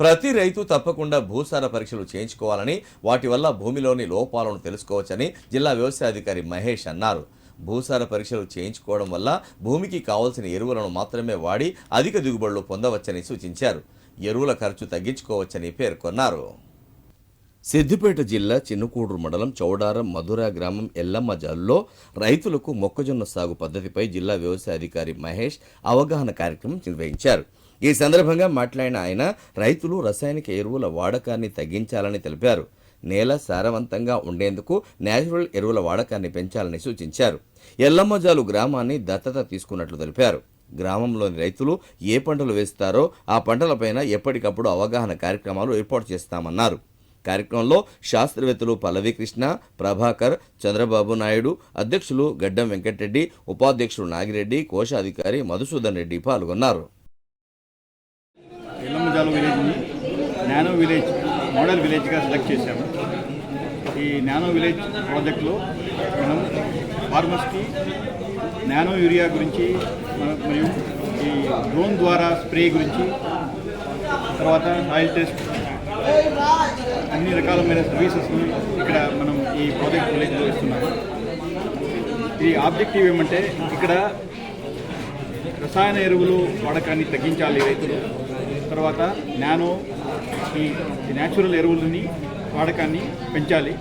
ప్రతి రైతు తప్పకుండా భూసార పరీక్షలు చేయించుకోవాలని వాటి వల్ల భూమిలోని లోపాలను తెలుసుకోవచ్చని జిల్లా వ్యవసాయాధికారి మహేష్ అన్నారు. భూసార పరీక్షలు చేయించుకోవడం వల్ల భూమికి కావలసిన ఎరువులను మాత్రమే వాడి అధిక దిగుబడులు పొందవచ్చని సూచించారు. ఎరువుల ఖర్చు తగ్గించుకోవచ్చని పేర్కొన్నారు. సిద్దిపేట జిల్లా చిన్నకూడూరు మండలం చౌడారం మధుర గ్రామం ఎల్లమ్మ జాలులో రైతులకు మొక్కజొన్న సాగు పద్ధతిపై జిల్లా వ్యవసాయ అధికారి మహేష్ అవగాహన కార్యక్రమం నిర్వహించారు. ఈ సందర్భంగా మాట్లాడిన ఆయన రైతులు రసాయనిక ఎరువుల వాడకాన్ని తగ్గించాలని తెలిపారు. నేల సారవంతంగా ఉండేందుకు నేచురల్ ఎరువుల వాడకాన్ని పెంచాలని సూచించారు. ఎల్లమ్మజాలు గ్రామాన్ని దత్తత తీసుకున్నట్లు తెలిపారు. గ్రామంలోని రైతులు ఏ పంటలు వేస్తారో ఆ పంటలపైన ఎప్పటికప్పుడు అవగాహన కార్యక్రమాలు ఏర్పాటు చేస్తామన్నారు. కార్యక్రమంలో శాస్త్రవేత్తలు పల్లవి కృష్ణ ప్రభాకర్ చంద్రబాబు నాయుడు అధ్యక్షులు గడ్డం వెంకటరెడ్డి ఉపాధ్యక్షులు నాగిరెడ్డి కోశాధికారి మధుసూదన్ రెడ్డి పాల్గొన్నారు ఎల్లమ్మజాల విలేజ్ని నానో విలేజ్ మోడల్ విలేజ్గా సెలెక్ట్ చేశాము. ఈ నానో విలేజ్ ప్రాజెక్ట్లో మనం ఫార్మర్స్కి నానో యూరియా గురించి మరియు ఈ డ్రోన్ ద్వారా స్ప్రే గురించి తర్వాత ఆయిల్ టెస్ట్ అన్ని రకాలమైన సర్వీసెస్ని ఇక్కడ మనం ఈ ప్రాజెక్ట్ విలేజ్లో ఇస్తున్నాము. ఈ ఆబ్జెక్టివ్ ఏమంటే ఇక్కడ రసాయన ఎరువులు వాడకాన్ని తగ్గించాలి రైతులు. తర్వాత నానో ఈ న్యాచురల్ ఎరువులని వాడకాన్ని పెంచాలి.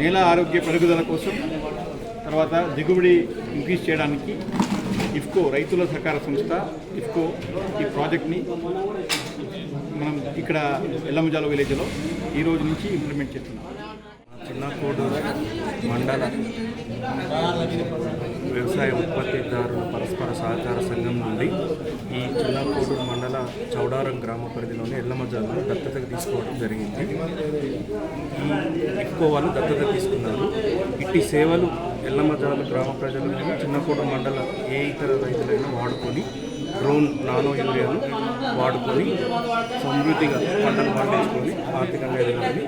నేల ఆరోగ్య పెరుగుదల కోసం తర్వాత దిగుబడి ఇంక్రీజ్ చేయడానికి ఇఫ్కో రైతుల సహకార సంస్థ ఇఫ్కో ఈ ప్రాజెక్ట్ని మనం ఇక్కడ ఎల్లమ్మజాల విలేజ్లో ఈ రోజు నుంచి ఇంప్లిమెంట్ చేస్తున్నాం. చిన్న కోడూరు మండల వ్యవసాయ ఉత్పత్తిదారుల పరస్పర సహకార సంఘం నుండి ఈ చిన్న మండల చౌడారం గ్రామ పరిధిలోని ఎల్లమజాలను దత్తతకు తీసుకోవడం జరిగింది. ఈ ఎక్కువ వాళ్ళు దత్తత తీసుకున్నారు. ఇట్టి సేవలు ఎల్లమ్మజాలు గ్రామ ప్రజలు చిన్నకోట మండల ఏ ఇతర రైతులైనా వాడుకొని డ్రోన్ నానో యూరియాను వాడుకొని సమృద్ధిగా పంటలు పండించుకొని ఆర్థికంగా ఎదగాలని